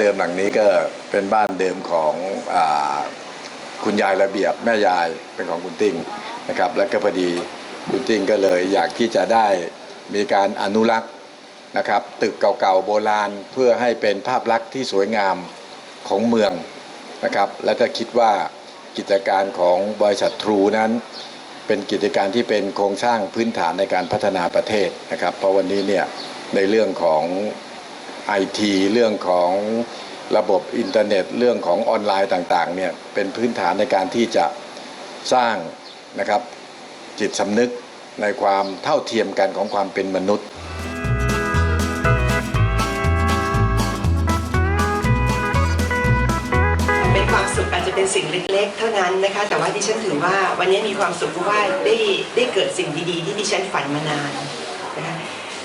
เดิมหลังนี้ก็เป็นบ้านเดิมของอคุณยายระเบียบแม่ยายเป็นของคุณติ้งนะครับ แล้วก็พอดีคุณติ้งก็เลยอยากที่จะได้มีการอนุรักษ์นะครับตึกเก่าๆโบราณเพื่อให้เป็นภาพลักษณ์ที่สวยงามของเมืองนะครับ และก็คิดว่ากิจการของบริษัททรูนั้นเป็นกิจการที่เป็นโครงสร้างพื้นฐานในการพัฒนาประเทศนะครับ เพราะวันนี้เนี่ยในเรื่องของ ไอทีเรื่องของระบบอินเทอร์เน็ต เรื่องของออนไลน์ต่างๆเนี่ยเป็นพื้นฐานในการที่จะสร้างนะครับจิตสำนึกในความเท่าเทียมกันของความเป็นมนุษย์เป็นความสุขอาจจะเป็นสิ่งเล็ก ๆ เท่านั้นนะคะ แต่ว่าดิฉันถือว่าวันนี้มีความสุขเพราะว่าได้ได้เกิดสิ่งดีๆ ที่ดิฉันฝันมานานนะคะ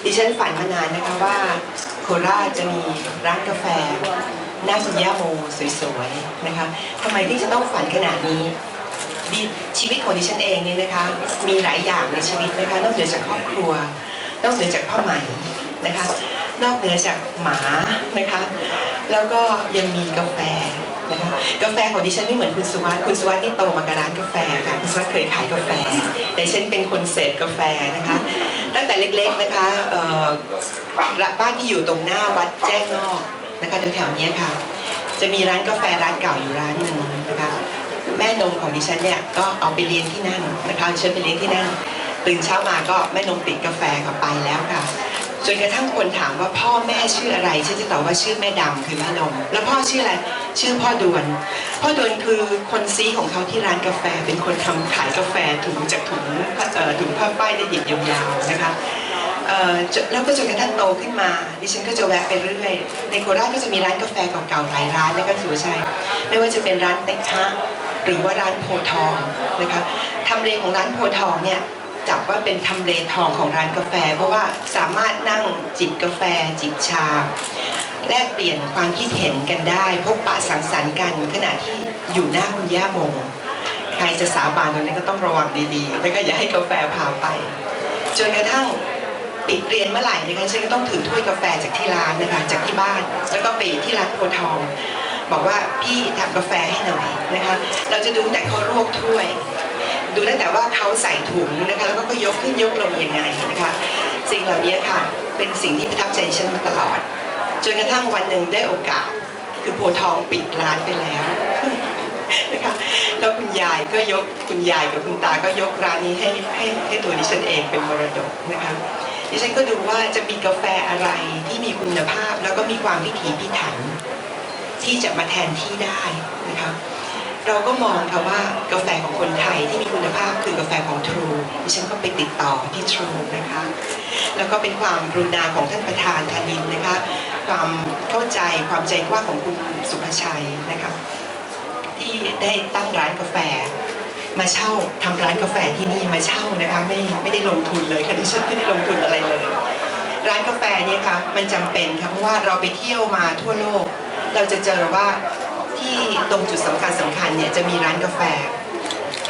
ดิฉันฝันมานานนะคะว่า โคราชจะมีร้านกาแฟหน้าคุณย่าโมสวยๆนะคะทำไมที่จะต้องฝันขนาดนี้ดิชีวิตของดิฉันเองเนี่ยนะคะ มีหลายอย่างในชีวิตนะคะนอกเหนือจากครอบครัวนอกเหนือจากผ้าไหมนะคะ นอกเหนือจากหมานะคะ แล้วก็ยังมีกาแฟนะคะกาแฟของดิฉันไม่เหมือนคุณสุวัสด์คุณสุวัสด์นี่โตมากับร้านกาแฟค่ะคุณสุวัสด์เคยขายกาแฟ แต่ฉันเป็นคนเสพกาแฟนะคะ งแต่เล็กๆนะคะบ้านที่อยู่ตรงหน้าวัดแจ้งนอกนะคะแถวๆนี้ค่ะ จะมีร้านกาแฟร้านเก่าอยู่ร้านหนึ่งนะคะแม่นมของดิฉันเนี่ยก็เอาไปเลี้ยงที่นั่นนะคะดิฉันไปเลี้ยงที่นั่นตื่นเช้ามาก็แม่นมติดกาแฟก็ไปแล้วค่ะ จนกระทั่งคนถามว่าพ่อแม่ชื่ออะไรฉันจะตอบว่าชื่อแม่ดำคือแม่นมแล้วพ่อชื่ออะไรชื่อพ่อดวน พ่อดวนคือคนซีของเขาที่ร้านกาแฟ เป็นคนทำขายกาแฟถุงจากถุงถุงผ้าป้ายได้หยิบยาวๆนะคะแล้วก็จนกระทั่งโตขึ้นมา ดิฉันก็จะแวะไปเรื่อย ในโคราชก็จะมีร้านกาแฟเก่าๆหลายร้านนะคะสุวชัยไม่ว่าจะเป็นร้านเต็กฮะหรือว่าร้านโพทองนะคะทำเลของร้านโพทองเนี่ย จับว่าเป็นทำเลทองของร้านกาแฟ เพราะว่าสามารถนั่งจิบกาแฟจิบชา แลกเปลี่ยนความคิดเห็นกันได้ พบปะสังสรรค์กันขณะที่อยู่หน้าคุณย่าโมใครจะสาบานตรงนี้ก็ต้องระวังดีๆ แล้วก็อย่าให้กาแฟพาไป จนกระทั่งปิดเรียนเมื่อไหร่นะคะฉันก็ต้องถือถ้วยกาแฟจากที่ร้านนะคะจากที่บ้าน แล้วก็ไปที่ร้านโพทอง บอกว่าพี่ทำกาแฟให้หน่อยนะคะ เราจะดูแต่เขาลวกถ้วย ดูตั้งแต่ว่าเขาใส่ถุงนะคะแล้วก็ยกขึ้นยกลงยังไงนะคะสิ่งเหล่านี้ค่ะเป็นสิ่งที่ประทับใจฉันมาตลอด จนกระทั่งวันหนึ่งได้โอกาส คือโพทองปิดร้านไปแล้วนะคะแล้วคุณยายก็ยกคุณยายกับคุณตาก็ยกร้านนี้ให้ให้ให้ตัวดิฉันเองเป็นมรดกนะคะดิฉันก็ดูว่าจะมีกาแฟอะไรที่มีคุณภาพแล้วก็มีความพิถีพิถัน ที่จะมาแทนที่ได้นะคะ เราก็มองค่ะว่ากาแฟของคนไทยที่มีคุณภาพคือกาแฟของทรูดิฉันก็ไปติดต่อที่ทรูนะคะ แล้วก็เป็นความรุณาของท่านประธานธานินนะคะ ความเข้าใจความใจกว้างของคุณสุภชัยนะคะที่ได้ตั้งร้านกาแฟ มาเช่าทำร้านกาแฟที่นี่มาเช่านะคะไม่ไม่ได้ลงทุนเลยค่ะดิฉันไม่ได้ลงทุนอะไรเลยร้านกาแฟเนี่ยค่ะมันจำเป็นค่ะเพราะว่าเราไปเที่ยวมาทั่วโลก เราจะเจอว่า ที่ตรงจุดสำคัญสำคัญเนี่ยจะมีร้านกาแฟ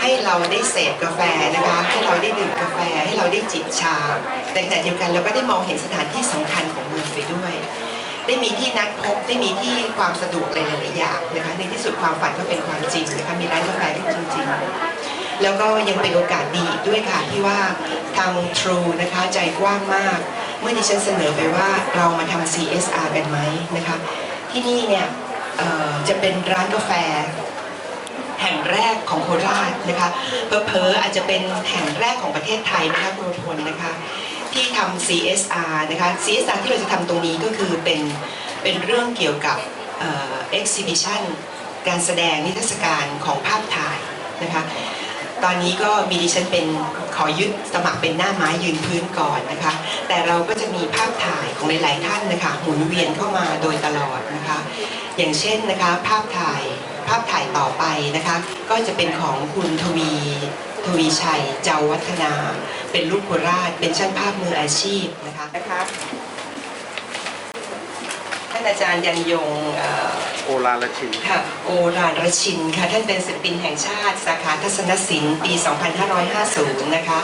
ให้เราได้เสพกาแฟนะคะให้เราได้ดื่มกาแฟให้เราได้จิบชา แต่ขณะเดียวกันเราก็ได้มองเห็นสถานที่สำคัญของเมืองไปด้วย ได้มีที่นัดพบได้มีที่ความสะดวกหลายๆอย่างนะคะในที่สุดความฝันก็เป็นความจริงนะคะมีร้านกาแฟที่จริงๆ แล้วก็ยังเป็นโอกาสดีอีกด้วยค่ะที่ว่าทาง True นะคะใจกว้างมาก เมื่อดิฉันเสนอไปว่าเรามาทำ CSR กันไหมนะคะที่นี่เนี่ย จะเป็นร้านกาแฟ แห่งแรกของโคราชนะคะเพอๆอาจจะเป็นแห่งแรกของประเทศไทยนะคะคุณพลนะคะที่ทำ CSR นะคะ CSR ที่เราจะทำตรงนี้ก็คือเป็นเป็นเรื่องเกี่ยวกับเอ่อ exhibition การแสดงนิทรรศการของภาพถ่ายนะคะ ตอนนี้ก็มีดิฉันเป็นขอยึดสมัครเป็นหน้าไม้ยืนพื้นก่อนนะคะ แต่เราก็จะมีภาพถ่ายของหลาย ๆ ท่านนะคะหมุนเวียนเข้ามาโดยตลอดนะคะ อย่างเช่นนะคะภาพถ่ายภาพถ่ายต่อไปนะคะก็จะเป็นของคุณทวีทวีชัย เจ้าวัฒนา เป็นลูกโคราช เป็นช่างภาพมืออาชีพนะคะนะคะท่านอาจารย์ยันยงเอ่อโอลาลชินค่ะโอรานรชินค่ะท่านเป็นศิลปินแห่งชาติ สาขาทัศนศิลป์ปี 2550 นะคะ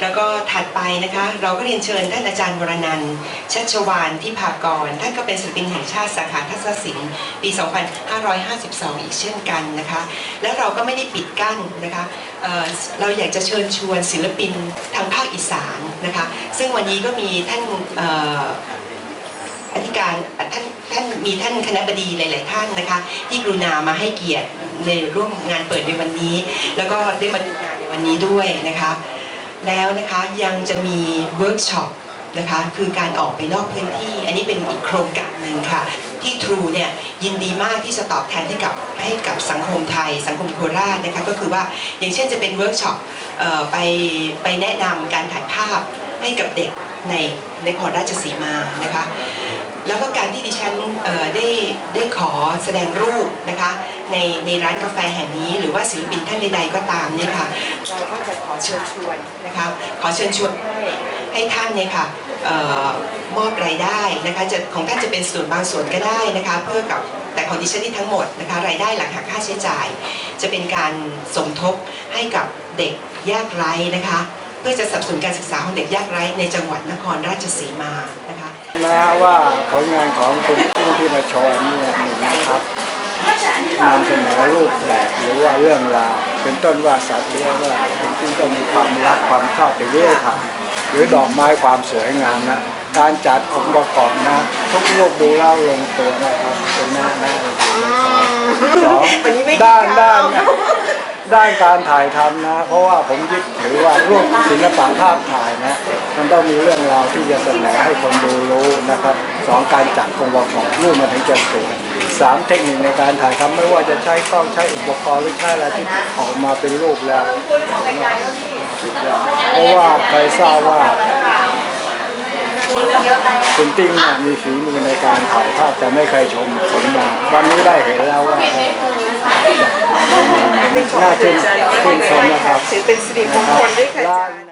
แล้วก็ถัดไปนะคะ เราก็เรียนเชิญท่านอาจารย์วรนันท์ชัชวานที่ภากร ท่านก็เป็นศิลปินแห่งชาติสาขาทัศนศิลป์ปี 2552 อีกเช่นกันนะคะ และเราก็ไม่ได้ปิดกั้นนะคะเเราอยากจะเชิญชวนศิลปินทางภาคอีสานนะคะ ซึ่งวันนี้ก็มีท่านเอ่ออธิการท่านท่านมีท่านคณะบดีหลาย ๆ ท่านนะคะ ที่กรุณามาให้เกียรติในร่วมงานเปิดในวันนี้ แล้วก็ได้มาดูงานในวันนี้ด้วยนะคะ แล้วนะคะยังจะมีเวิร์กช็อปนะคะคือการออกไปนอกพื้นที่ อันนี้เป็นอีกโครงการหนึ่งค่ะ ที่ทรูเนี่ยยินดีมากที่จะตอบแทนให้กับให้กับสังคมไทย สังคมโคราชนะคะก็คือว่าอย่างเช่นจะเป็นเวิร์กช็อปไปไปแนะนำการถ่ายภาพให้กับเด็กในในนครราชสีมานะคะ แล้วก็การที่ดิฉันเอ่อได้ได้ขอแสดงรูปนะคะในในร้านกาแฟแห่งนี้ หรือว่าศิลปินท่านใดๆก็ตามเนี่ยค่ะเราก็จะขอเชิญชวนนะคะขอเชิญชวนให้ให้ท่านเนี่ยค่ะเอ่อมอบรายได้นะคะจะของท่านจะเป็นส่วนบางส่วนก็ได้นะคะเพื่อกับแต่ของดิฉันที่ทั้งหมดนะคะรายได้หลังหักค่าใช้จ่าย จะเป็นการสมทบให้กับเด็กยากไร้นะคะ เพื่อจะสนับสนุนการศึกษาของเด็กยากไร้ในจังหวัดนครราชสีมา นะคะนะว่าผลงานของคุณผู้ที่มาโชว์เนี่ยหนึ่งนะครับนำเสนอรูปแบบหรือว่าเรื่องราวเป็นต้นว่าสัตว์เลี้ยงว่าคุณที่ต้องมีความรักความชอบในเรื่องทำหรือดอกไม้ความสวยงามนะการจัดองค์ประกอบนะทุกรูปดูเล่าลงตัวนะครับเป็นหน้าหน้าสองวันนี้ไม่กินด้านข้าด้านว ด้านการถ่ายทำนะ เพราะว่าผมยึดถือว่ารูปศิลปะภาพถ่ายนะ มันต้องมีเรื่องราวที่จะเสนอให้คนดูรู้นะครับสองการจัดองค์ประกอบรูปมันถึงจะสวยสามเทคนิคในการถ่ายทำไม่ว่าจะใช้กล้องใช้อุปกรณ์หรือใช้อะไรที่ออกมาเป็นรูปแล้ว เพราะว่าใครทราบว่าคุณติ้งเนี่ยมีฝีมือในการถ่ายภาพแต่ไม่เคยชมผลงานวันนี้ได้เห็นแล้วว่า น่าชื่นชื่นชมนะครับถือเป็นสิริมงคลด้วยค่ะอาจารย์